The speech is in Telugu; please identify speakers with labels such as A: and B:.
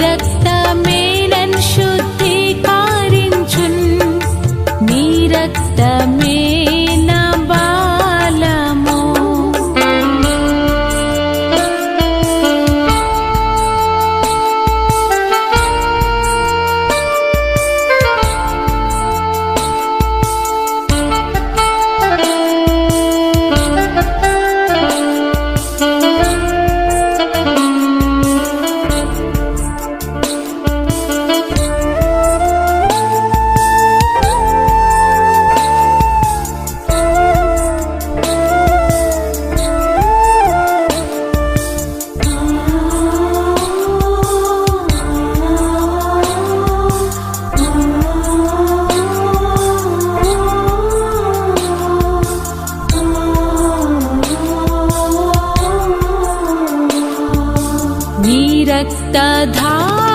A: రక్తమేనన్ రక్తమే శుద్ధీకరించున్. నీ రక్తమే तथा